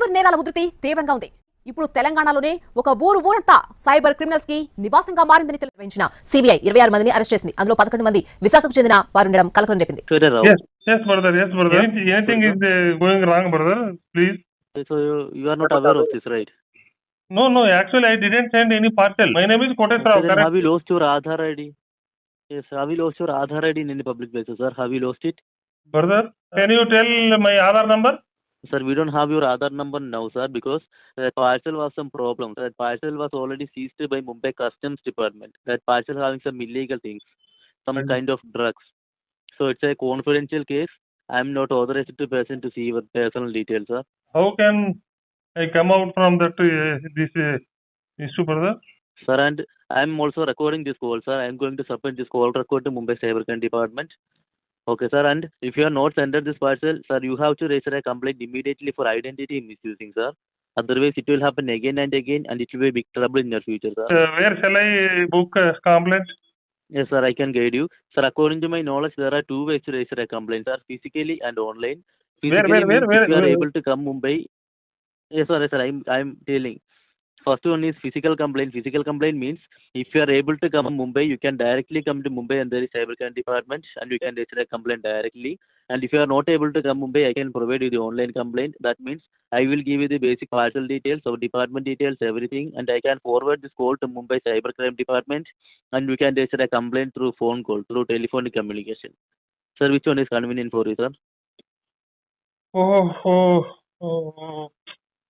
Cyber నేరాల ఉధృతి తీవ్రంగా ఉంది ఇప్పుడు తెలంగాణలోనే ఒక ఊరు ఊరంతా సైబర్ క్రిమినల్స్ కి నివాసంగా మారిందని తెలిపించిన సిబిఐ ఇరవై ఆరు మందిని అరెస్ట్ చేసింది అందులో పదకొండు మంది విశాఖకు చెందిన వారుండడం కలకలం రేపింది Yes, brother. Yes, brother. Anything is uh, going wrong, brother. Please. So you, you are not aware of this, right? No, no. Actually, I didn't send any parcel. My name is Kotesh Rao. Then have you lost your Aadhaar ID? Yes, have you lost your Aadhaar ID in any public places, sir? Have you lost it? Brother, can you tell my Aadhaar number? Sir, we don't have your other number now, sir, because uh, that parcel was some problem. That parcel was already seized by Mumbai Customs Department. That parcel having some illegal things, some mm -hmm. kind of drugs. So it's a confidential case. I'm not authorized to person to see your personal details, sir. How can I come out from that uh, this uh, issue, brother? Sir, and I'm also recording this call, sir. I'm going to submit this call record to Mumbai Cyber Crime Department Okay, sir. And if you have not surrendered this parcel, sir, you have to register a complaint immediately for identity misusing, sir. Otherwise, it will happen again and again, and it will be big trouble in your future, sir. Uh, where shall I book a complaint? Yes, sir, I can guide you. Sir, according to my knowledge, there are two ways to register a complaint, sir, physically and online. Physically, where, where, where, where, you are able to come Mumbai. Yes, sir, yes, sir, I'm, I'm telling. First one is physical complaint. Physical complaint means if you are able to come to Mumbai, you can directly come to Mumbai and there is cyber crime department and you can register a complaint directly. And if you are not able to come to Mumbai, I can provide you the online complaint. That means I will give you the basic partial details of department details, everything, and I can forward this call to Mumbai cyber crime department and you can register a complaint through phone call, through telephone communication. Sir, which one is convenient for you, sir? Oh, oh, oh. oh.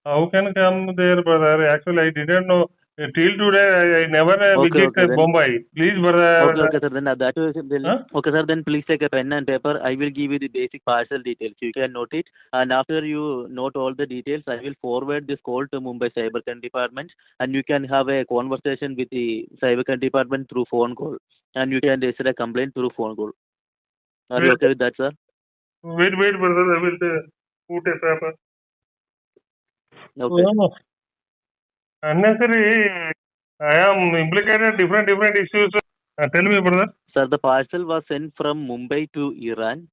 How can come there, brother? Actually, I didn't know. Till today, I, never visited uh, Okay, okay, uh, Bombay. Please, brother. Okay, okay, sir. Then uh, that was then. Huh? Okay, sir. Then please take a pen and paper. I will give you the basic parcel details. You can note it, and after you note all the details, I will forward this call to Mumbai Cybercrime Department, and you can have a conversation with the Cybercrime Department through phone call, and you can register a complaint through phone call. Are you okay with that, sir? wait, wait, brother. I will uh, put a paper. Okay. I am implicated different different issues. Uh, tell me, brother. Sir, the parcel was sent from Mumbai to Iran.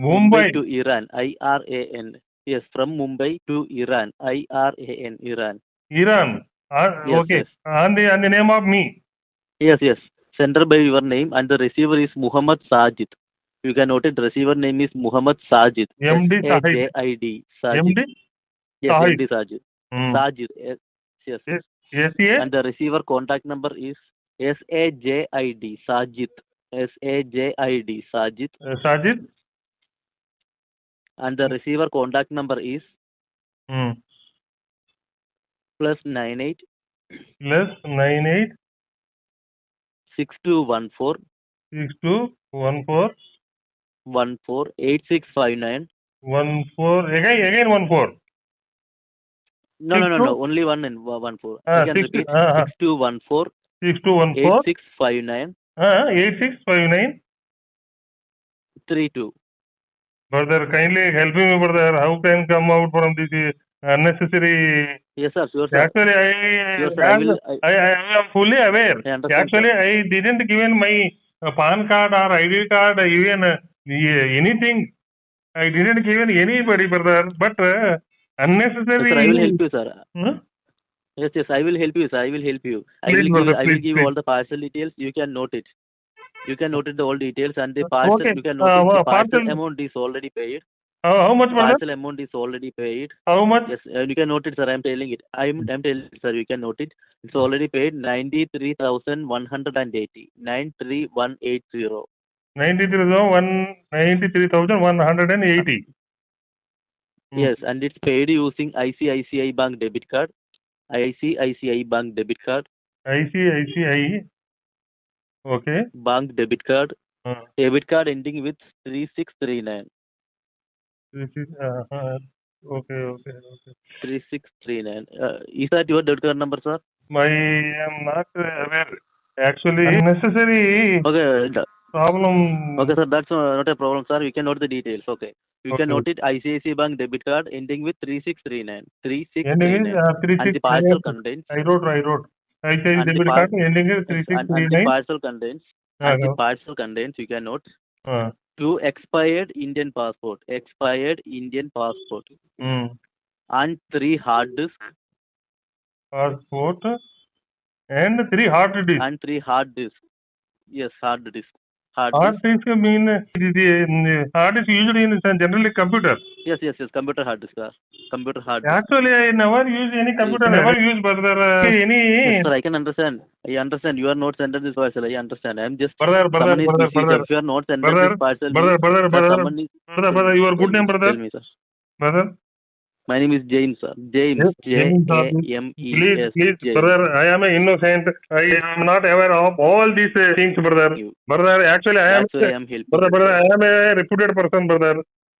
Mumbai, to Iran. I R A N. Yes, from Mumbai to Iran. I R A N. Iran. Iran. Uh, okay. yes. And the and the name of me. Yes, yes. Sender by your name and the receiver is Muhammad Sajid. You can note it. Receiver name is Muhammad Sajid. MD Sajid. Sajid. MD Yes, Sajid. Mm. Sajid. Yes, yes. Yes, yes. yes. And the receiver contact number is S A J I D Sajid. S A J I D Sajid. Uh, Sajid. And the receiver contact number is mm. plus nine eight. Plus nine eight. Six two one four. Six two one four. One four eight six five nine. One four again again one four. No, no, no, no. Only one and one four. Uh, six, repeat. Uh, six two one four. Six two one eight four. Eight six five nine. Uh, eight six five nine. Three two. Brother, kindly help me, brother. How can come out from this uh, unnecessary? Yes, sir. Sure, sir. Actually, I, sure, sir. I, I, I, I am fully aware. I Actually, sir. I didn't in my uh, PAN card or ID card, even uh, anything. I didn't give in anybody, brother. But uh, unnecessary sir, i will help you sir huh? yes yes i will help you sir i will help you i please, will give, brother, I will please, give please. all the parcel details you can note it you can note it all details and the parcel okay. you can note uh, the parcel, parcel amount is already paid uh, how much brother? parcel amount is already paid how much yes uh, you can note it sir i'm telling it i'm i'm telling it, sir you can note it it's already paid 93180 93180 93180 Hmm. Yes, and it's paid using ICICI Bank debit card. ICICI Bank debit card. ICICI. Okay. Bank debit card. Uh, debit card ending with 3639. This is, uh, uh-huh. okay, okay, okay. 3639. Uh, is that your debit card number, sir? My, I'm not aware. Actually, necessary. Okay. Uh, problem. Okay, sir, that's uh, not a problem, sir. You can note the details. Okay. You okay. can note it ICICI Bank debit card ending with 3639. 3639. Uh, and the parcel I wrote, I wrote. ICICI debit card ending is 3639. And the contains. Uh-huh. And the contains, you can note. Uh. Two expired Indian passport. Expired Indian passport. Hmm. And three hard disk. Passport. And three hard disk. And three hard disk. Yes, hard disk. Hard disk mean hard disk used in generally computer. Yes, yes, yes. Computer hard disk. Computer hard. Disk. Actually, I never use any computer. Never use brother. Any. sir, I can understand. I understand. You are not sending this parcel. I understand. I am just. Brother, brother, brother, brother. If you brother, parcel, brother, brother, brother, Your good name, brother. Tell me, sir. Brother. My name is James, sir. James. James Please, brother. I am an innocent. I am not aware of all these uh, things, brother. You. Brother, actually, I am. That's I am helping. Brother, brother, I am a reputed person, brother.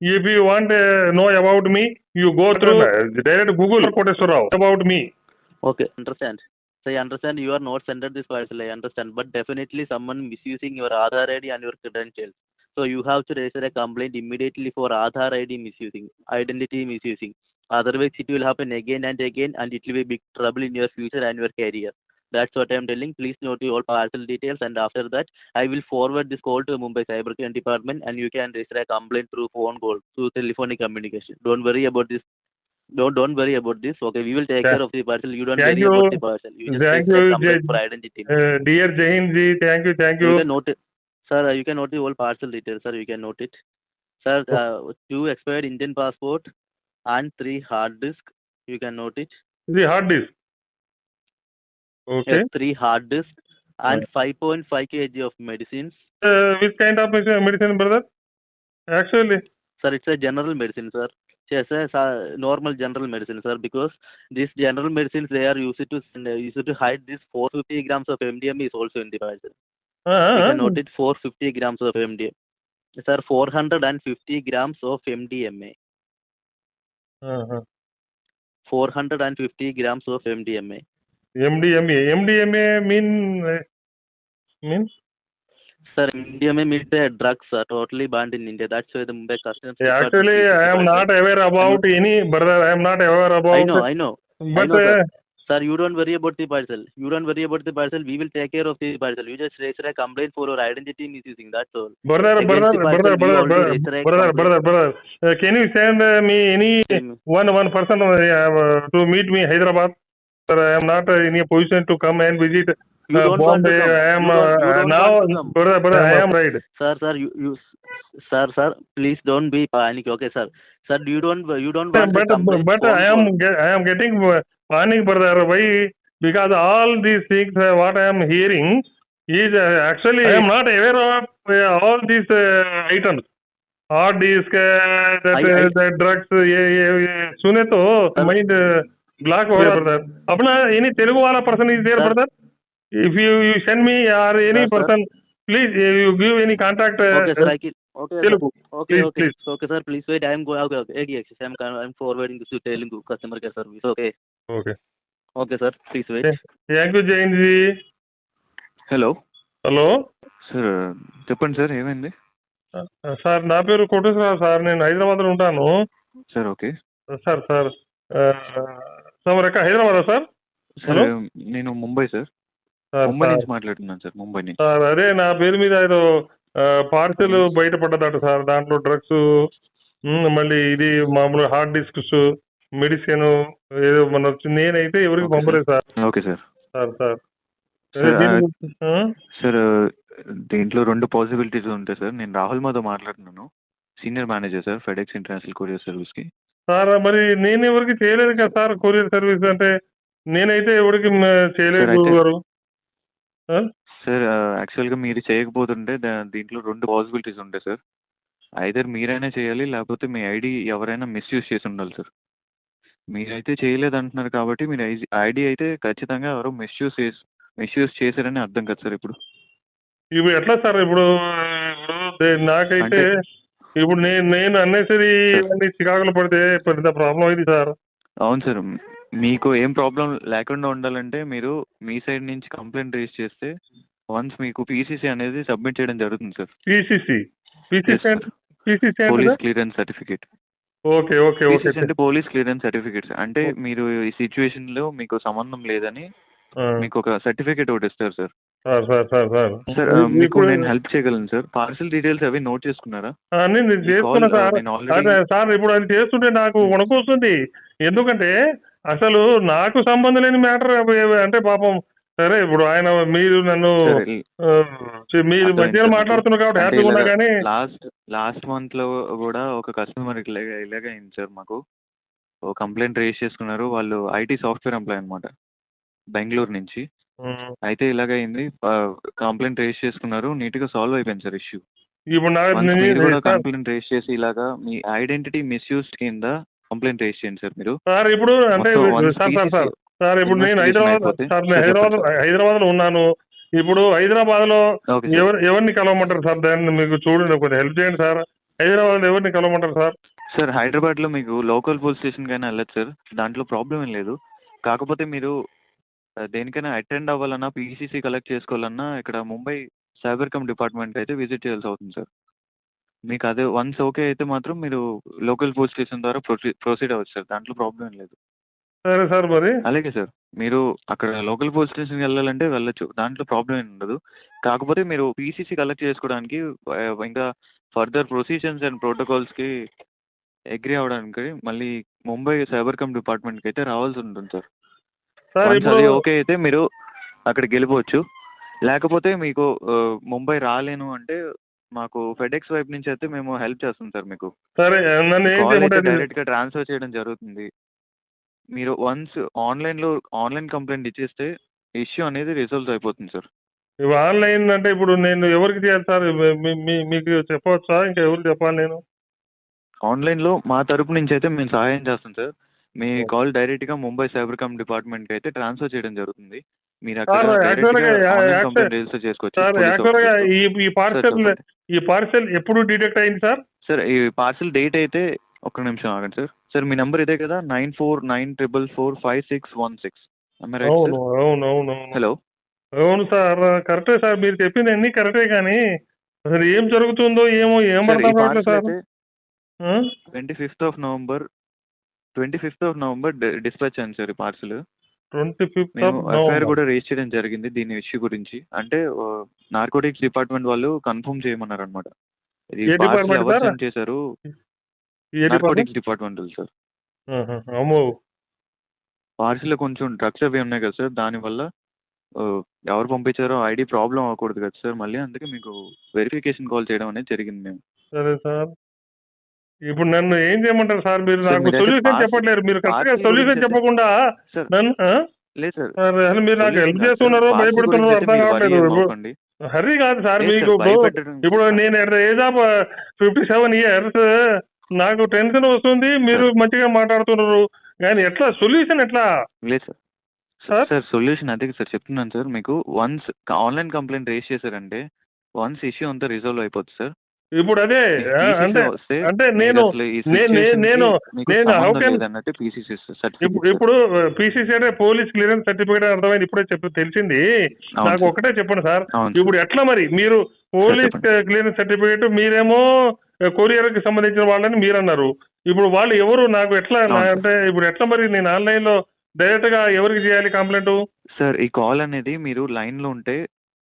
If you want to uh, know about me, you go through uh, direct Google Koteswarao about me. Okay, understand. So I understand you are not sending this parcel. I understand, but definitely someone misusing your Aadhaar ID and your credentials. So you have to register a complaint immediately for Aadhaar ID misusing, identity misusing. Otherwise, it will happen again and again, and it will be big trouble in your future and your career. That's what I'm telling. Please note all parcel details, and after that, I will forward this call to Mumbai Cybercrime Department, and you can register a complaint through phone call, through telephonic communication. Don't worry about this. Don't don't worry about this. Okay, we will take care of the parcel. You don't to worry you. about the parcel. You just thank you, complaint for identity. Uh, dear Jahinji, thank you, thank you. You can note it. Sir, you can note the all parcel details. Sir, you can note it. Sir, oh. uh, two expired Indian passport, and three hard disk you can note it the hard disk okay yes, three hard disk and 5.5 kg of medicines uh, which kind of medicine brother actually sir it's a general medicine sir yes sir normal general medicine sir because this general medicines they are used to uh, used to hide this 450 grams of mdma is also in the medicine uh -huh. you can uh. note it 450 grams of mdma sir 450 grams of mdma 450 grams of MDMA. MDMA means? Sir, MDMA means a drug, sir, totally banned in India. That's why the Mumbai Customs. Yeah, actually, I am not aware about any, brother. I know. But Sir, you don't worry about the parcel. You don't worry about the parcel. We will take care of the parcel. You just register a complaint for our identity misusing. That's all. Brother, brother, parcel, brother, brother, brother, brother, brother, brother. Uh, can you send uh, me any one one person uh, to meet me in Hyderabad? Sir, I am not in a position to come and visit You uh, don't Bombay, want to come. I am uh, you don't, you don't now, brother, brother, I am right. Sir, sir, you, you, sir, sir, please don't be panic. Okay, sir, sir, you don't, you don't want but, to come. But, but I am, get, I am getting panic, brother. Why? Because all these things, uh, what I am hearing, is uh, actually I am not aware of uh, all these uh, items. और इसके that drugs ये ये सुने तो mind block हो रहा brother अपना यानी तेलुगु वाला person is there brother if you you send me or any person please you give any contact Telugu okay okay okay sir please wait I'm okay okay eight ex I'm I'm forwarding to telling customer care service okay okay okay sir please wait thank you Jain ji hello hello sir చెప్పండి sir ఏమైంది sir uh, uh, నా పేరు Koteswararao sir నేను హైదరాబాద్ లో ఉంటాను sir okay sir sir sir ఎక్కడ హైదరాబాదా sir sir నేను ముంబై సార్ ముంబై నుంచి మాట్లాడుతున్నాను సార్ ముంబై నుంచి సార్ అదే నా పేరు మీద ఏదో పార్సెల్ hmm. బయటపడ్డదట సార్ దాంట్లో డ్రగ్స్ మళ్ళీ ఇది మామూలు హార్డ్ డిస్క్స్ మెడిసిన్ ఏదో మన వచ్చింది నేనైతే ఎవరికి పంపలేదు sir okay sir sir sir sir దీంట్లో రెండు పాసిబిలిటీస్ ఉంటాయి సార్ నేను రాహుల్ మాతో మాట్లాడుతున్నాను senior manager sir FedEx international courier service కి సార్ మరి నేను ఎవరికి చేయలేదు కదా సార్ కొరియర్ సర్వీస్ అంటే నేనైతే ఎవరికి చేయలేదు సార్ యాక్చువల్గా మీరు చేయకపోతుంటే దీంట్లో రెండు పాసిబిలిటీస్ ఉంటాయి సార్ ఐదర్ మీరైనా చేయాలి లేకపోతే మీ ఐడి ఎవరైనా మిస్యూజ్ చేసి ఉండాలి సార్ మీరైతే చేయలేదు అంటున్నారు కాబట్టి మీరు ఐడి అయితే ఖచ్చితంగా ఎవరో మిస్యూజ్ చేసి మిస్యూజ్ చేశారని అర్థం కదా సార్ ఇప్పుడు ఇవి ఎట్లా సార్ ఇప్పుడు నాకైతే ఇప్పుడు నేను నేను అన్నసరి చికాకులు పడితే పెద్ద ప్రాబ్లం అయింది సార్ అవును సార్ మీకు ఏం ప్రాబ్లం లేకుండా ఉండాలంటే మీరు మీ సైడ్ నుంచి కంప్లైంట్ రేజ్ చేస్తే వన్స్ మీకు పిసిసి అనేది సబ్మిట్ చేయడం జరుగుతుంది sir PCC PCC police clearance certificate okay okay okay అంటే పోలీస్ క్లియరెన్స్ సర్టిఫికేట్ అంటే మీరు ఈ సిచ్యువేషన్ లో మీకు సంబంధం లేదని మీకు ఒక సర్టిఫికేట్ ఒకటి ఇస్తారు సార్ సార్ మీకు నేను హెల్ప్ చేయగలను uh, సార్ పార్సల్ డీటెయిల్స్ అవి నోట్ చేసుకున్నారా నేను చేసుకున్నా సార్ సార్ ఇప్పుడు అది చేస్తుంటే నాకు hmm. వణుకొస్తుంది ఎందుకంటే అసలు నాకు సంబంధం లేని మ్యాటర్ అంటే పాపం సరే ఇప్పుడు ఆయన మీరు నన్ను మీరు మధ్యలో మాట్లాడుతున్నారు కాబట్టి హ్యాపీగా ఉన్నా కానీ లాస్ట్ లాస్ట్ మంత్ లో కూడా ఒక కస్టమర్ ఇలాగ ఇలాగ అయింది సార్ మాకు కంప్లైంట్ రేస్ చేసుకున్నారు వాళ్ళు ఐటీ సాఫ్ట్వేర్ ఎంప్లాయ్ అనమాట బెంగళూరు నుంచి అయితే ఇలాగ అయింది కంప్లైంట్ రేస్ చేసుకున్నారు నీట్ గా సాల్వ్ అయిపోయింది సార్ ఇష్యూ ఇప్పుడు కంప్లైంట్ రేస్ చేసి ఇలాగా మీ ఐడెంటిటీ మిస్యూజ్ కింద కంప్లైంట్ రేస్ చేయండి సార్ మీరు సార్ ఇప్పుడు అంటే సార్ సార్ సార్ ఇప్పుడు నేను హైదరాబాద్ సార్ నేను హైదరాబాద్ హైదరాబాద్ లో ఉన్నాను ఇప్పుడు హైదరాబాద్ లో ఎవరు ఎవరిని కలవమంటారు సార్ దాన్ని మీకు చూడండి కొంచెం హెల్ప్ చేయండి సార్ హైదరాబాద్ ఎవరిని కలవమంటారు సార్ సార్ హైదరాబాద్ లో మీకు లోకల్ పోలీస్ స్టేషన్ కానీ వెళ్ళచ్చు సార్ దాంట్లో ప్రాబ్లం ఏం లేదు కాకపోతే మీరు దేనికైనా అటెండ్ అవ్వాలన్నా పీసీసీ కలెక్ట్ చేసుకోవాలన్నా ఇక్కడ ముంబై సైబర్ కమ్ డిపార్ట్మెంట్ అయితే విజిట్ చేయాల్సి అవుతుంది సార్ మీకు అదే వన్స్ ఓకే అయితే మాత్రం మీరు లోకల్ పోలీస్ స్టేషన్ ద్వారా ప్రొసీ ప్రొసీడ్ అవ్వచ్చు సార్ దాంట్లో ప్రాబ్లం ఏం లేదు సరే సార్ మరి అలాగే సార్ మీరు అక్కడ లోకల్ పోలీస్ స్టేషన్కి వెళ్ళాలంటే వెళ్ళొచ్చు దాంట్లో ప్రాబ్లం ఏమి ఉండదు కాకపోతే మీరు పీసీసీ కలెక్ట్ చేసుకోవడానికి ఇంకా ఫర్దర్ ప్రొసీజన్స్ అండ్ ప్రోటోకాల్స్కి అగ్రి అవడానికి మళ్ళీ ముంబై సైబర్ కమ్ డిపార్ట్మెంట్కి అయితే రావాల్సి ఉంటుంది సార్ అది ఓకే అయితే మీరు అక్కడికి వెళ్ళిపోవచ్చు లేకపోతే మీకు ముంబై రాలేను అంటే మాకు ఫెడెక్స్ వైపు నుంచి అయితే మేము హెల్ప్ చేస్తాం సార్ మీకు సరే డైరెక్ట్ గా ట్రాన్స్ఫర్ చేయడం జరుగుతుంది మీరు వన్స్ ఆన్లైన్ లో ఆన్లైన్ కంప్లైంట్ ఇచ్చేస్తే ఇష్యూ అనేది రిజాల్వ్ అయిపోతుంది సార్ ఆన్లైన్ అంటే ఇప్పుడు నేను ఎవరికి చేయాలి సార్ మీకు చెప్పవచ్చా ఇంకా ఎవరు చెప్పాలి నేను ఆన్లైన్ లో మా తరపు నుంచి అయితే మేము సహాయం చేస్తాం సార్ మీ కాల్ డైరెక్ట్ గా ముంబై సైబర్ కామ్ డిపార్ట్మెంట్ కి అయితే ట్రాన్స్ఫర్ చేయడం జరుగుతుంది మీరు ఈ పార్సెల్ ఈ పార్సెల్ ఎప్పుడు డిటెక్ట్ అయింది సార్ సార్ ఈ పార్సెల్ డేట్ అయితే ఒక్క నిమిషం ఆగండి సార్ సార్ మీ నంబర్ ఇదే కదా nine four nine triple four five six one six hello అవును సార్ కరెక్టే సార్ మీరు చెప్పింది అన్ని కరెక్టే కానీ అసలు ఏం జరుగుతుందో ఏమో ఏం sir twenty fifth of November twenty fifth of November dispatch అయింది సార్ ఈ పార్సల్ ట్వంటీ ఫిఫ్త్ ఎఫ్ఐఆర్ కూడా రేజ్ చేయడం జరిగింది దీని ఇష్యూ గురించి అంటే నార్కోటిక్స్ డిపార్ట్మెంట్ వాళ్ళు కన్ఫర్మ్ చేయమన్నారు అనమాట చేశారు నార్కోటిక్స్ డిపార్ట్మెంట్ సార్ పార్సిల్ కొంచెం డ్రగ్స్ అవి ఉన్నాయి కదా సార్ దాని వల్ల ఎవరు పంపించారో ఐడి ప్రాబ్లం అవ్వకూడదు కదా సార్ మళ్ళీ అందుకే మీకు వెరిఫికేషన్ కాల్ చేయడం అనేది జరిగింది మేము సరే సార్ ఇప్పుడు నన్ను ఏం చేయమంటారు సార్ మీరు నాకు సొల్యూషన్ చెప్పట్లేరు మీరు కరెక్ట్గా సొల్యూషన్ చెప్పకుండా నన్ను అసలు మీరు నాకు హెల్ప్ చేస్తున్నారో భయపడుతున్నారో అర్థం కావట్లేదు హర్రీ కాదు సార్ మీకు ఇప్పుడు నేను at age of fifty seven years నాకు టెన్షన్ వస్తుంది మీరు మంచిగా మాట్లాడుతున్నారు కానీ ఎట్లా సొల్యూషన్ ఎట్లా లేదు సార్ సార్ సార్ సొల్యూషన్ అదే సార్ చెప్తున్నాను సార్ మీకు వన్స్ ఆన్లైన్ కంప్లైంట్ రేస్ చేశారంటే వన్స్ ఇష్యూ అంతా రిజాల్వ్ అయిపోద్ది సార్ ఇప్పుడు అదే అంటే అంటే నేను నేను నేను ఇప్పుడు పీసీసీ అంటే పోలీస్ క్లియరెన్స్ సర్టిఫికేట్ అర్థమైంది ఇప్పుడే చెప్పి తెలిసింది నాకు ఒకటే చెప్పండి సార్ ఇప్పుడు ఎట్లా మరి మీరు పోలీస్ క్లియరెన్స్ సర్టిఫికేట్ మీరేమో కొరియర్ కి సంబంధించిన వాళ్ళని మీరు అన్నారు ఇప్పుడు వాళ్ళు ఎవరు నాకు ఎట్లా అంటే ఇప్పుడు ఎట్లా మరి నేను ఆన్లైన్ లో డైరెక్ట్ గా ఎవరికి చేయాలి కంప్లైంట్ సార్ ఈ కాల్ అనేది మీరు లైన్ లో ఉంటే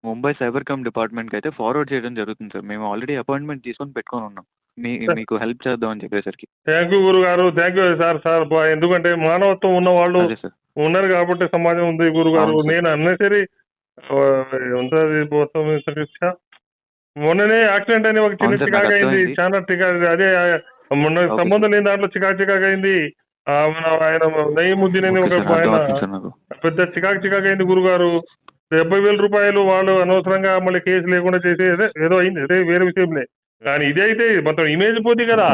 ముంబై సైబర్ క్రైమ్ డిపార్ట్మెంట్కి అయితే ఫార్వర్డ్ చేయడం జరుగుతుంది సార్ మేము ఆల్రెడీ అపాయింట్మెంట్ తీసుకొని పెట్టుకొని ఉన్నాం మీ మీకు హెల్ప్ చేద్దాం అని చెప్పేసరికి థ్యాంక్ యూ గురుగారు థ్యాంక్ యూ సార్ సార్ ఎందుకంటే మానవత్వం ఉన్న వాళ్ళు సార్ ఉన్నారు కాబట్టి సమాజం ఉంది గురుగారు నేను అన్నసరి సరే మొన్ననే యాక్సిడెంట్ అని ఒక చిన్న అవును చికాకు అయింది చాలా టికా అదే మొన్న సంబంధం లేని దాంట్లో చికా చికాకు అయింది ఆయన నయీముద్దీన్ అని ఒక ఆయన పెద్ద చికాకు చికాకు అయింది గురుగారు డెబ్బై వేల రూపాయలు వాళ్ళు అనవసరంగా మళ్ళీ కేసు లేకుండా చేసే ఏదో అయింది అదే వేరే విషయంలే కానీ ఇదే అయితే మొత్తం ఇమేజ్ పోతే కదా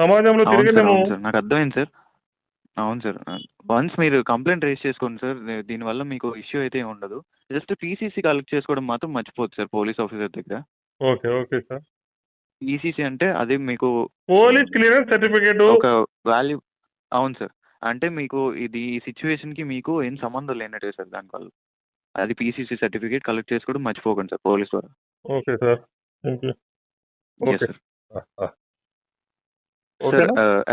సమాజంలో తిరగలేము నాకు అర్థమైంది సార్ అవును సార్ వన్స్ మీరు కంప్లైంట్ రేస్ చేసుకోండి సార్ దీనివల్ల మీకు ఇష్యూ అయితే ఉండదు జస్ట్ పీసీసీ కలెక్ట్ చేసుకోవడం మాత్రం మర్చిపోద్దు సార్ పోలీస్ ఆఫీసర్ దగ్గర ఓకే ఓకే సార్ ఈసీసీ అంటే అది మీకు పోలీస్ క్లియరెన్స్ సర్టిఫికేట్ ఒక వాల్యూ అవును సార్ అంటే మీకు ఇది ఈ సిచ్యువేషన్కి మీకు ఏం సంబంధం లేనట్టే సార్ దానివల్ల అది పీసీసీ సర్టిఫికేట్ కలెక్ట్ చేసుకోవడం మర్చిపోకండి సార్ పోలీస్ ద్వారా okay sir okay sir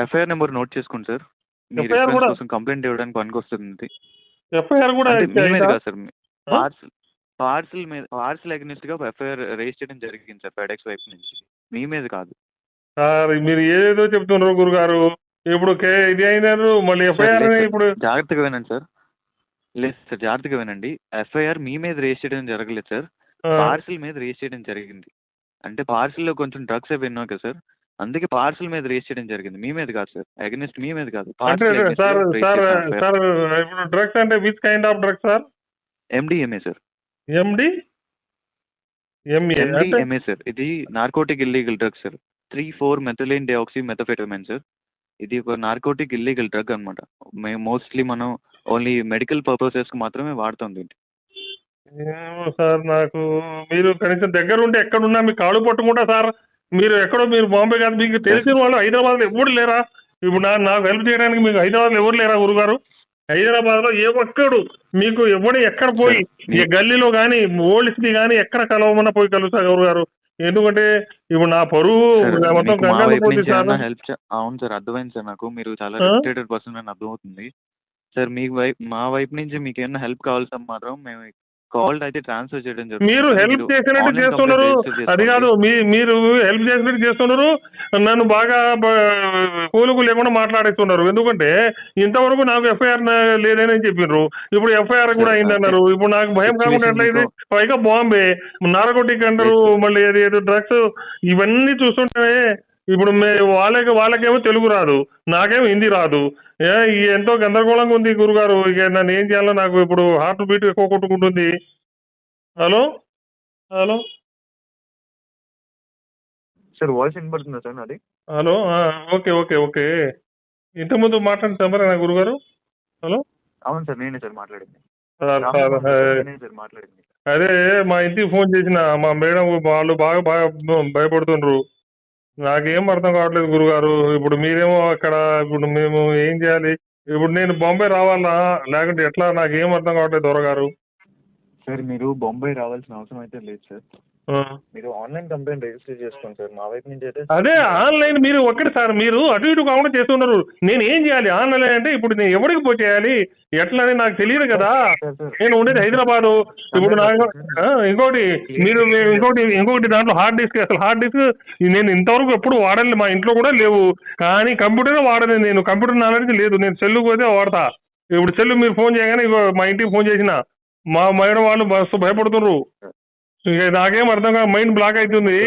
FIR number note చేసుకోండి సార్ మీరు కోసం కంప్లైంట్ ఇవ్వడానికి పనికొస్తుంది వస్తుంది పార్సల్ మీద పార్సల్ అగ్నిస్ట్ గా ఎఫ్ఐఆర్ రేజ్ చేయడం జరిగింది సార్ ఫెడెక్స్ వైపు నుంచి మీ మీద కాదు మీరు ఏదేదో చెప్తున్నారు గురుగారు ఇప్పుడు ఇది అయినారు మళ్ళీ ఎఫ్ఐఆర్ ఇప్పుడు జాగ్రత్తగా వినండి సార్ లేదు సార్ జాగ్రత్తగా వినండి ఎఫ్ఐఆర్ మీ మీద రేస్ చేయడం జరగలేదు సార్ పార్సిల్ మీద రేస్ చేయడం జరిగింది అంటే పార్సిల్లో కొంచెం డ్రగ్స్ అవి విన్నాం కదా సార్ అందుకే పార్సిల్ మీద రేస్ చేయడం జరిగింది మీ మీద కాదు సార్ అగెనిస్ట్ మీ మీద కాదు సార్ సార్ ఇప్పుడు డ్రగ్స్ అంటే which kind of drugs sir MDMA sir MD MA sir ఇది narcotic illegal drugs sir three four methylenedioxymethamphetamine sir ఇది ఒక నార్కోటిక్ ఇల్లీగల్ డ్రగ్ అనమాట మేము మోస్ట్లీ మనం ఓన్లీ మెడికల్ పర్పసెస్కి మాత్రమే వాడతాం దీన్ని సార్ నాకు మీరు కనీసం దగ్గర ఉంటే ఎక్కడున్నా మీకు కాళ్ళు పట్టుకుంటా సార్ మీరు ఎక్కడో మీరు బాంబే కాదు మీకు తెలిసిన వాళ్ళు హైదరాబాద్లో ఎవరు లేరా ఇప్పుడు నా నాకు హెల్ప్ చేయడానికి మీకు హైదరాబాద్లో ఎవరు లేరా గురుగారు హైదరాబాద్లో ఏ ఒక్కడు మీకు ఎవడు ఎక్కడ పోయి ఏ గల్లీలో కానీ సిటీ కానీ ఎక్కడ కలవమన్నా పోయి కలుస్తా గురుగారు ఎందుకంటే ఇప్పుడు నా పరువు మొత్తం హెల్ప్ అవును సార్ అర్థమైంది సార్ నాకు మీరు చాలా పర్సన్ అని అర్థమవుతుంది సార్ మీ వైపు మా వైపు నుంచి మీకు ఏమైనా హెల్ప్ కావాలి సార్ మాత్రం మేము కాల్డ్ అయితే ట్రాన్స్ఫర్ చేయడం జరుగుతుంది మీరు హెల్ప్ చేసినట్టు చేస్తున్నారు అది కాదు మీ మీరు హెల్ప్ చేసినట్టు చేస్తున్నారు నన్ను బాగా కూలుకు లేకుండా మాట్లాడేస్తున్నారు ఎందుకంటే ఇంతవరకు నాకు ఎఫ్ఐఆర్ లేదని చెప్పినారు ఇప్పుడు ఎఫ్ఐఆర్ కూడా అయిందన్నారు ఇప్పుడు నాకు భయం కాకుండా ఎట్లయితే పైగా బాంబే నారకొట్టి అంటారు మళ్ళీ ఏది డ్రగ్స్ ఇవన్నీ చూస్తుంటే ఇప్పుడు మే వాళ్ళకి వాళ్ళకేమో తెలుగు రాదు నాకేమో హిందీ రాదు ఏ ఎంతో గందరగోళంగా ఉంది గురుగారు ఇక నన్ను ఏం చేయాలో నాకు ఇప్పుడు హార్ట్ బీట్ ఎక్కువ కొట్టుకుంటుంది హలో హలో సార్ వాయిస్ వినపడుతుందా సార్ నాది హలో ఓకే ఓకే ఓకే ఇంతకుముందు మాట్లాడిన నా గురుగారు హలో అవును సార్ నేనే సార్ మాట్లాడింది అదే మా ఇంటికి ఫోన్ చేసిన మా మేడం వాళ్ళు బాగా బాగా భయపడుతుండ్రు నాకేం అర్థం కావట్లేదు గురుగారు ఇప్పుడు మీరేమో అక్కడ ఇప్పుడు మేము ఏం చేయాలి ఇప్పుడు నేను బొంబాయి రావాలా లేకుంటే ఎట్లా నాకేం అర్థం కావట్లేదు దొరగారు సార్ మీరు బొంబాయి రావాల్సిన అవసరం అయితే లేదు సార్ మీరు ఆన్లైన్ కంప్లైంట్ రిజిస్టర్ చేసుకోండి సార్ మా వైపు నుంచి అయితే అదే ఆన్లైన్ మీరు ఒక్కటి సార్ మీరు అటు ఇటు కాకుండా చేస్తున్నారు నేను ఏం చేయాలి ఆన్లైన్ అంటే ఇప్పుడు నేను ఎవరికి పో చేయాలి ఎట్లా అని నాకు తెలియదు కదా నేను ఉండేది హైదరాబాద్ ఇప్పుడు నా ఇంకోటి మీరు ఇంకోటి ఇంకోటి దాంట్లో హార్డ్ డిస్క్ అసలు హార్డ్ డిస్క్ నేను ఇంతవరకు ఎప్పుడు వాడలేదు మా ఇంట్లో కూడా లేవు కానీ కంప్యూటర్ వాడలేదు నేను కంప్యూటర్ నాలెడ్జ్ లేదు నేను సెల్లు పోతే వాడతా ఇప్పుడు సెల్లు మీరు ఫోన్ చేయగానే మా ఇంటికి ఫోన్ చేసిన మా మైడ వాళ్ళు భయపడుతున్నారు నాకేం అర్థం కాదు మైండ్ బ్లాక్ అవుతుంది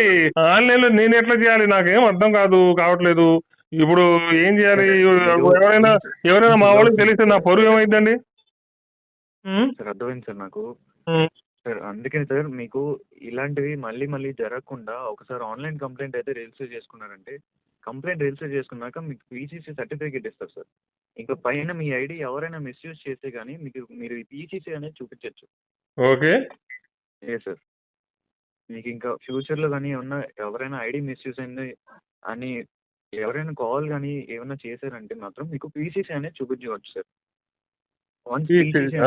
ఆన్లైన్ లో నేను ఎట్లా చేయాలి నాకేం అర్థం కాదు కావట్లేదు ఇప్పుడు ఏం చేయాలి ఎవరైనా ఎవరైనా మా వాళ్ళకి తెలిస్తే నా పరువు ఏమైందండి అర్థమైంది సార్ నాకు సార్ అందుకని సార్ మీకు ఇలాంటివి మళ్ళీ మళ్ళీ జరగకుండా ఒకసారి ఆన్లైన్ కంప్లైంట్ అయితే రిజిస్టర్ చేసుకున్నారంటే కంప్లైంట్ రిజిస్టర్ చేసుకున్నాక మీకు పీసీసీ సర్టిఫికేట్ ఇస్తారు సార్ ఇంకా పైన మీ ఐడి ఎవరైనా మిస్యూజ్ చేస్తే కానీ మీకు మీరు పీసీసీ అనేది చూపించవచ్చు ఓకే ఎస్ సార్ మీకు ఇంకా ఫ్యూచర్లో కానీ ఏమన్నా ఎవరైనా ఐడి మిస్యూజ్ అయింది అని ఎవరైనా కాల్ కానీ ఏమైనా చేశారంటే మాత్రం మీకు పీసీసీ అనేది చూపించవచ్చు సార్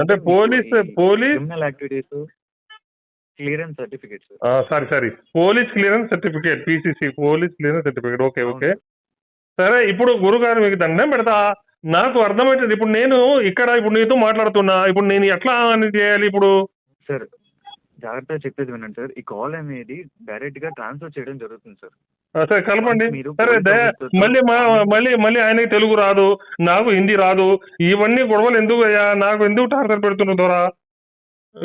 అంటే police police criminal activities clearance certificate sorry sorry police clearance certificate PCC police clearance certificate okay okay సరే ఇప్పుడు గురుగారు మీకు దండం పెడతా నాకు అర్థమైతుంది ఇప్పుడు నేను ఇక్కడ ఇప్పుడు నీతో మాట్లాడుతున్నా ఇప్పుడు నేను ఎట్లా అని చేయాలి ఇప్పుడు సరే జాగ్రత్తగా చెప్పేది వినండి సార్ ఈ కాల్ అనేది డైరెక్ట్ గా ట్రాన్స్ఫర్ చేయడం జరుగుతుంది సార్ సార్ కలపండి సరే మళ్ళీ మళ్ళీ మళ్ళీ ఆయనకి తెలుగు రాదు నాకు హిందీ రాదు ఇవన్నీ గొడవలు ఎందుకు అయ్యా నాకు ఎందుకు టార్చర్ ద్వారా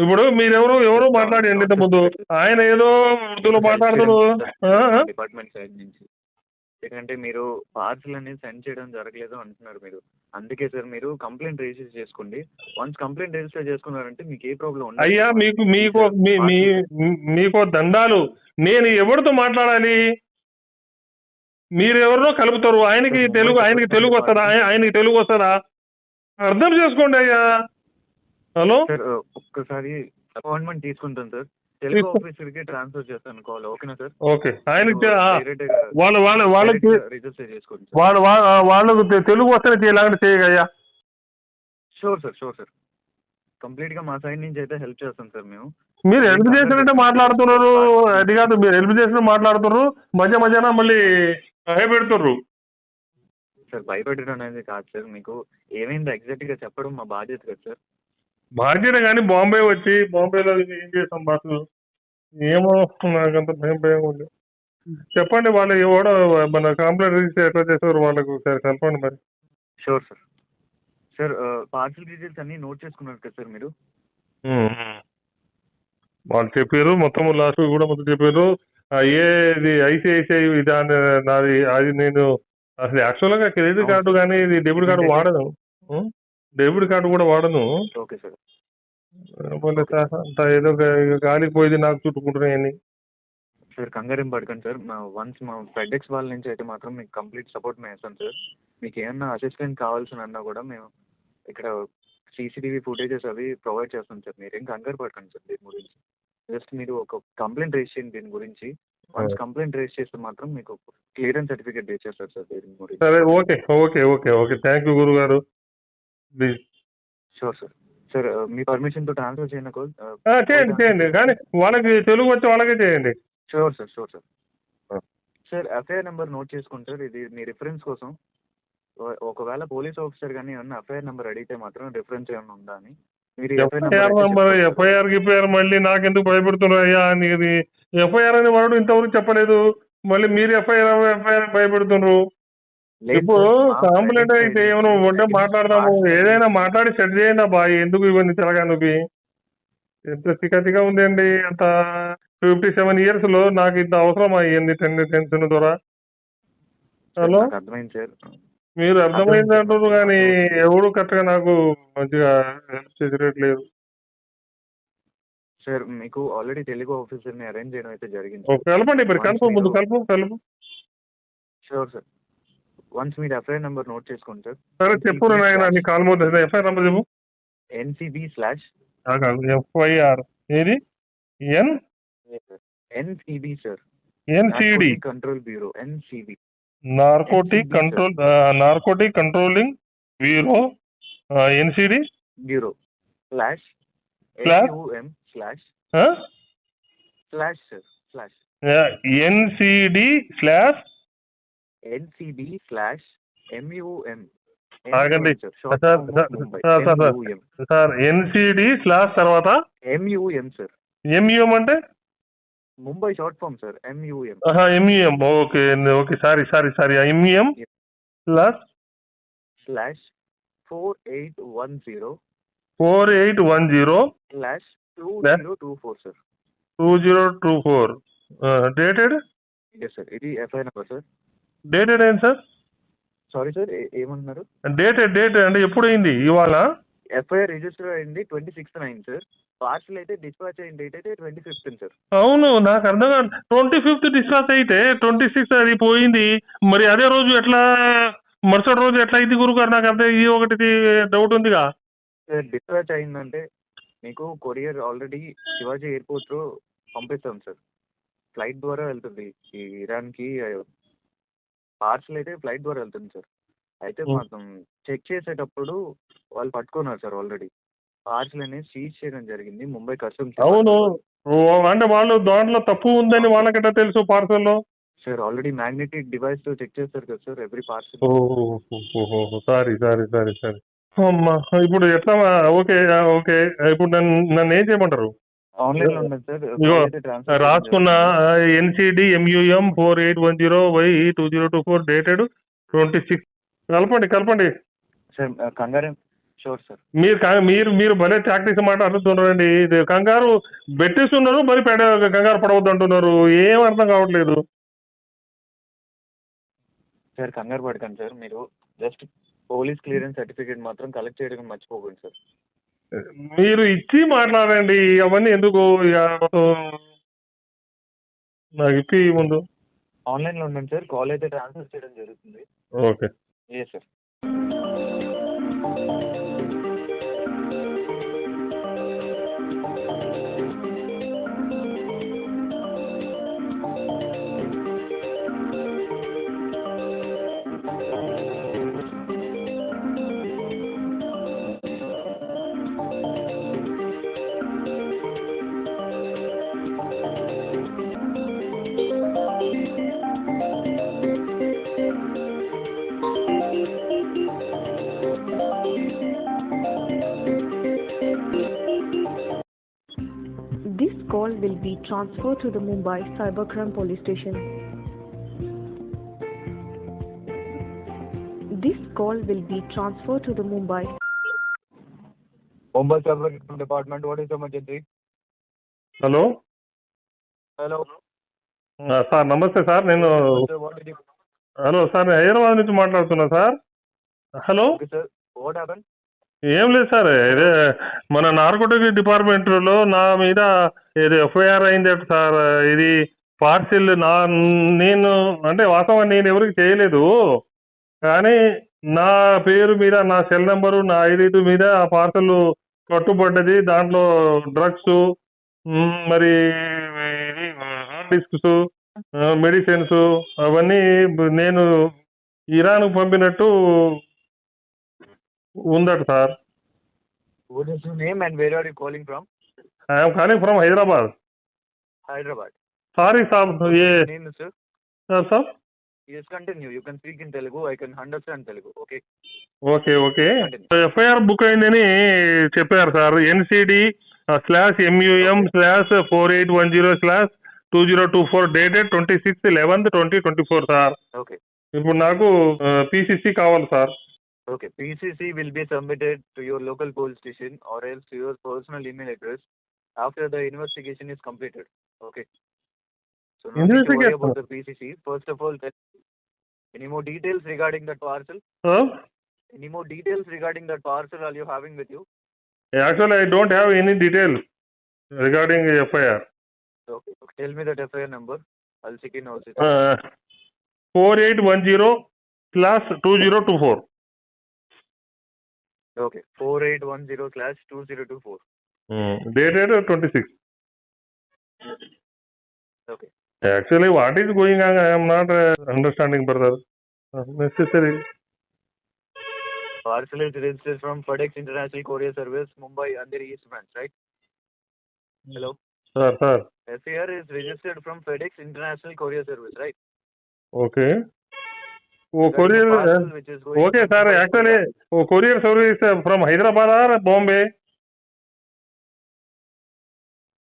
ఇప్పుడు మీరెవరు ఎవరు మాట్లాడండి ఇంత ముందు ఆయన ఏదో ఉర్దూలో మాట్లాడుతున్నారు డిపార్ట్మెంట్ సైడ్ నుంచి ఎందుకంటే మీరు పార్సల్ అనేది సెండ్ చేయడం జరగలేదు అంటున్నారు మీరు అందుకే సార్ మీరు కంప్లైంట్ రిజిస్టర్ చేసుకోండి వన్స్ కంప్లైంట్ రిజిస్టర్ చేసుకున్నారంటే మీకు ఏ ప్రాబ్లం ఉంది అయ్యా మీకు మీకు మీకు దండాలు నేను ఎవరితో మాట్లాడాలి మీరు ఎవరినో కలుపుతారు ఆయనకి తెలుగు ఆయనకి తెలుగు వస్తారా ఆయనకి తెలుగు వస్తారా అర్థం చేసుకోండి అయ్యా హలో ఒక్కసారి అపాయింట్మెంట్ తీసుకుంటాను సార్ తెలుగు ఆఫీసర్ కి ట్రాన్స్ఫర్ చేస్తాను కాల్ ఓకేనా సార్ ఓకే ఆయనకి వాళ్ళ వాళ్ళ వాళ్ళకి రిజిస్టర్ చేసుకోండి వాళ్ళ వాళ్ళకు తెలుగు వస్తేనే చేయలాగా చేయగయ్యా sure sir sure sir complete గా మా సైడ్ నుంచి అయితే హెల్ప్ చేస్తాం సార్ మేము మీరు హెల్ప్ చేసినట్టే మాట్లాడుతున్నారు అది కాదు మీరు హెల్ప్ చేసినట్టు మాట్లాడుతున్నారు మధ్య మధ్యన మళ్ళీ భయపెడుతున్నారు సార్ భయపెట్టడం అనేది కాదు సార్ మీకు ఏమైంది ఎగ్జాక్ట్ గా చెప్పడం మా బాధ్యత కదా సార్ బాధ్యత కానీ బాంబే వచ్చి బాంబేలో ఏం చేసాం బాసు ఏమో నాకంత భయం భయం ఉంది చెప్పండి వాళ్ళు ఎవడో మన కంప్లైంట్ రిజిస్టర్ ఎట్లా చేసేవారు వాళ్ళకు ఒకసారి కలపండి మరి sure sir sir parcel details అన్ని నోట్ చేసుకున్నారు కదా సార్ మీరు వాళ్ళు చెప్పారు మొత్తం లాస్ట్ కూడా మొత్తం చెప్పారు ఏది ఐసిఐసిఐ ఇది నాది అది నేను అసలు యాక్చువల్గా క్రెడిట్ కార్డు కానీ ఇది డెబిట్ కార్డు వాడదు డెబిట్ కార్డు కూడా వాడను ఓకే సార్ ఏదో పోయింది నాకు చుట్టుకుంటున్నాయని సార్ కంగారేం పడకండి సార్ మా వన్స్ మా ఫెడెక్స్ వాళ్ళ నుంచి అయితే మాత్రం మీకు కంప్లీట్ సపోర్ట్ మేము వేస్తాం సార్ మీకు ఏమన్నా అసిస్టెంట్ కావాల్సిన అన్నా కూడా మేము ఇక్కడ సీసీటీవీ ఫుటేజెస్ అవి ప్రొవైడ్ చేస్తాం సార్ మీరు ఏం కంగారు పడకండి సార్ దీని గురించి జస్ట్ మీరు ఒక కంప్లైంట్ రేస్ చేయండి దీని గురించి వన్స్ కంప్లైంట్ రేస్ చేస్తే మాత్రం మీకు క్లియరెన్స్ సర్టిఫికేట్ ఇచ్చేస్తారు సార్ దీని గురించి సరే okay okay okay okay thank you గురుగారు షూర్ సార్ సార్ మీ పర్మిషన్ తో ట్రాన్స్ఫర్ చేయండి చేయండి చేయండి కానీ వాళ్ళకి తెలుగు వచ్చి వాళ్ళకే చేయండి sure sir sure sir sir FIR number note చేసుకుంటే సార్ ఇది మీ రిఫరెన్స్ కోసం ఒకవేళ పోలీస్ ఆఫీసర్ కానీ ఏమన్నా ఎఫ్ఐఆర్ నెంబర్ అడిగితే మాత్రం రిఫరెన్స్ ఏమైనా ఉందా అని మీరు ఎఫ్ఐఆర్ ఎఫ్ఐఆర్ గిఫ్ఐఆర్ మళ్ళీ నాకెందుకు భయపెడుతున్నారు అయ్యా నీది ఎఫ్ఐఆర్ అని వాడు ఇంతవరకు చెప్పలేదు మళ్ళీ మీరు ఎఫ్ఐఆర్ ఎఫ్ఐఆర్ భయపెడుతున్నారు ఇప్పుడు కాంప్లైంట్ అయితే ఏమైనా ఉంటే మాట్లాడదాము ఏదైనా మాట్లాడి సెట్ చేయండి అబ్బా ఎందుకు ఇవన్నీ తిరగా నువ్వు ఎంత తికతిగా ఉందండి అంత ఫిఫ్టీ సెవెన్ ఇయర్స్ లో నాకు ఇంత అవసరం అయ్యింది టెన్ టెన్త్ ద్వారా హలో మీరు అర్థమైంది అంటారు కానీ ఎవరు కరెక్ట్గా నాకు మంచిగా హెల్ప్ చేసేటట్లేదు సార్ మీకు ఆల్రెడీ తెలుగు ఆఫీసర్ని అరేంజ్ చేయడం అయితే జరిగింది కలపండి మరి కలుపు ముందు కలుపు కలుపు షూర్ సార్ వన్స్ మీరు ఎఫ్ఐఆర్ నెంబర్ నోట్ చేసుకోండి సార్ సరే చెప్పు నాయన నీ కాల్ మోడ్ ఎఫ్ఐఆర్ నెంబర్ చెప్పు ఎన్సిబి స్లాష్ ఎఫ్ఐఆర్ ఏది N NCB sir NCD control bureau NCB narcotic control narcotic controlling bureau NCD bureau slash slash slash slash sir slash NCD slash NCB slash MUM ఆగండి sir NCD slash తర్వాత MUM sir MUM అంటే Mumbai short form sir MUM MUM okay okay sorry sorry sorry MUM plus slash four eight one zero four eight one zero slash two zero two four sir two zero two four dated yes sir ఇది FI number sir date ఏంటి sir sorry sir ఏమంటున్నారు date date అంటే ఎప్పుడు అయింది ఇవాళ FIR register అయింది twenty sixth అయింది sir parcel అయితే డిస్పాచ్ అయిన డేట్ అయితే ట్వంటీ ఫిఫ్త్ సార్ అవును నాకు అర్థం కాదు ట్వంటీ ఫిఫ్త్ డిస్పాచ్ అయితే ట్వంటీ సిక్స్త్ అది పోయింది మరి అదే రోజు ఎట్లా మరుసటి రోజు ఎట్లా ఇది గురుగారు నాకు అర్థం ఇది ఒకటి డౌట్ ఉందిగా సార్ డిస్పాచ్ అయిందంటే మీకు కొరియర్ ఆల్రెడీ శివాజీ ఎయిర్పోర్ట్ లో పంపిస్తాం సార్ ఫ్లైట్ ద్వారా వెళ్తుంది ఈ ఇరాన్ కి పార్సల్ అయితే ఫ్లైట్ ద్వారా వెళ్తుంది సార్ అయితే మాత్రం చెక్ చేసేటప్పుడు వాళ్ళు పట్టుకున్నారు సార్ ఆల్రెడీ పార్సల్ అనేది సీజ్ చేయడం జరిగింది ముంబై కస్టమ్స్ అవును అంటే వాళ్ళు దాంట్లో తప్పు ఉందని వాళ్ళకట తెలుసు పార్సల్లో సార్ ఆల్రెడీ మ్యాగ్నెటిక్ డివైస్ తో చెక్ చేస్తారు కదా sir every parcel sorry sorry sorry sorry అమ్మా ఇప్పుడు ఎట్లా ఓకే ఓకే ఇప్పుడు నన్ను నన్ను ఏం చేయమంటారు రాసుకున్న NCD MUM four eight one zero Y two zero two four dated twenty six కలపండి కలపండి మీరు మీరు మీరు భలే ట్రాక్టీస్ మాట అడుగుతున్నారండి ఇది కంగారు పెట్టేస్తున్నారు మరి పెడ కంగారు పడవద్దు అంటున్నారు ఏం అర్థం కావట్లేదు సార్ కంగారు పడకండి సార్ మీరు జస్ట్ పోలీస్ క్లియరెన్స్ సర్టిఫికేట్ మాత్రం కలెక్ట్ చేయడం మర్చిపోకండి సార్ మీరు ఇచ్చి మాట్లాడండి అవన్నీ ఎందుకు నాకు ఇప్పి ముందు ఆన్లైన్ లో ఉన్నాను సార్ కాల్ అయితే ట్రాన్స్ఫర్ చేయడం జరుగుతుంది okay A sir be transferred to the Mumbai Cybercrime Police Station. This call will be transferred to the Mumbai. Mumbai Cybercrime Department, what is the emergency? Hello? Hello? Sir నమస్తే sir నేను hello sir Hyderabad నుంచి మాట్లాడుతున్నా sir hello what ఏం లేదు sir ఇదే మన narcotic లో నా మీద ఇది ఎఫ్ఐఆర్ అయింది సార్ ఇది పార్సిల్ నా నేను అంటే వాస్తవం నేను ఎవరికి చేయలేదు కానీ నా పేరు మీద నా సెల్ నెంబరు నా ఐడి మీద ఆ పార్సల్ కట్టుబడ్డది దాంట్లో డ్రగ్స్ మరి డిస్క్స్ మెడిసిన్స్ అవన్నీ నేను ఇరాన్కు పంపినట్టు ఉందట sir name and your name and where are you calling calling from Hyderabad Hyderabad sorry sir A Name is sir yes continue You can speak in Telugu I can understand Telugu. Okay. Okay okay FIR book అయిందని చెప్పారు sir NCD slash MUM slash four eight one zero slash two zero two four dated twenty six eleventh twenty twenty four sir okay ఇప్పుడు నాకు PCC uh, కావాలి sir Okay, PCC will be submitted to your local police station or else to your personal email address after the investigation is completed. Okay. So not to worry about the PCC. First of all, any more details regarding that parcel? Huh? Any more details regarding that parcel are you having with you? Yeah, actually, I don't have any detail regarding the FIR. Okay. okay. Tell me that FIR number. I'll check in also. Uh, 4810 2024. Okay, 4810 class 2024. Hmm. Date date 26. Okay. Actually, what is going on? I am not uh, understanding brother. Uh, necessary. Parcel is registered from FedEx International Courier Service, Mumbai, under East Branch, right? Hello. Sir, sir. FAR is registered from FedEx International Courier Service, right? Okay. courier okay sir actually courier service from hyderabad or bombay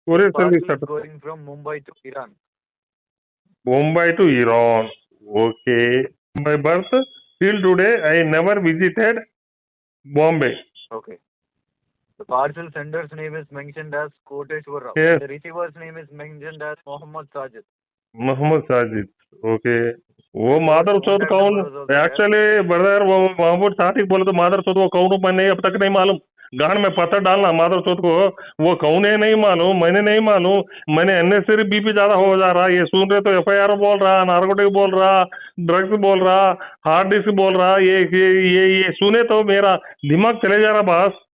courier service is going from mumbai to iran mumbai to iran okay by birth till today i never visited bombay okay the parcel sender's name is mentioned as Koteshwar Rao. Yes. The receiver's name is mentioned as Mohammad Sajid. Mohammad Sajid okay वो माधर चौथ कौन actually brother वो महमूद साथी बोले तो माधर चौथ वो कौन मैं नहीं अब तक नहीं मालूम गान में पता डालना माधव चौथ को वो कौन है नहीं मालूम मैंने नहीं मालूम मैंने अननेसरी बीपी ज्यादा हो जा रहा ये सुन रहे तो एफ आई आर बोल रहा नारकोटिक बोल रहा ड्रग्स बोल रहा हार्ड डिस्क बोल रहा ये ये ये, ये सुने तो मेरा दिमाग चले जा रहा बस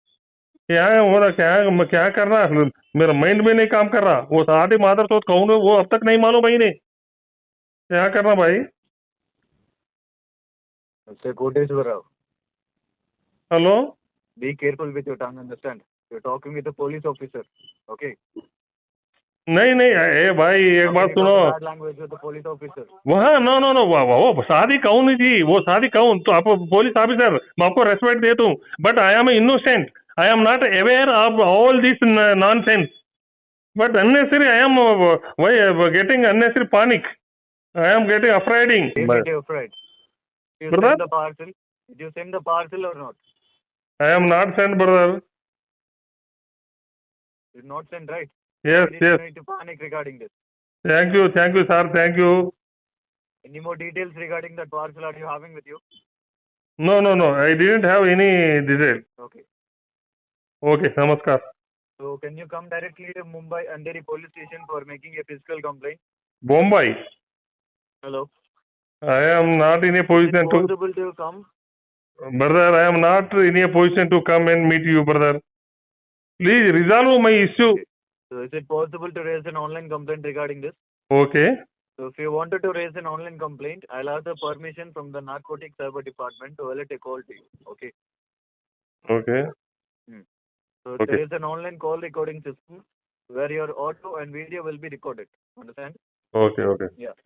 क्या है क्या क्या करना मेरा माइंड में नहीं काम कर रहा वो आधे मादर तो कहूँ वो अब तक नहीं मालूम भाई ने क्या करना भाई hello be careful with your tongue understand you talking with the police officer okay नहीं नहीं ए भाई एक बात सुनो पुलिस ऑफिसर वहाँ नो नो नो वो शादी कौन थी वो शादी कौन तो आप पुलिस ऑफिसर मैं आपको रेस्पेक्ट देता हूँ but I am innocent I am not aware of all this nonsense. But unnecessary, I am uh, uh, why uh, getting unnecessary panic. I am getting afraiding. get afraid. You brother? send the parcel. Did you send the parcel or not? I am not sent, brother. You not sent, right? Yes, yes. Need to panic regarding this. Thank you, thank you, sir. Thank you. Any more details regarding that parcel are you having with you? No, no, no. I didn't have any detail. Okay. Okay, namaskar. So can you come directly to Mumbai Andheri police station for making a physical complaint? Mumbai. Hello. I am not in a position to. Possible to come? Brother, I am not in a position to come and meet you, brother. Please resolve my issue. So is it possible to raise an online complaint regarding this? Okay. So if you wanted to raise an online complaint, I'll ask the permission from the narcotic cyber department to allot a call to you. Okay. Okay. So okay. there is an online call recording system where your audio and video will be recorded. Understand? Okay, okay. Yeah.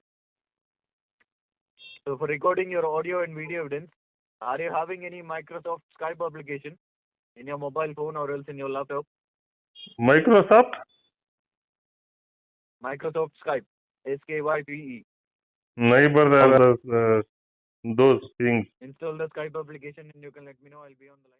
So for recording your audio and video evidence, are you having any Microsoft Skype application in your mobile phone or else in your laptop? Microsoft? Microsoft Skype. S K Y P E. Neighbor, uh, those things. Install the Skype application and you can let me know. I'll be on the line.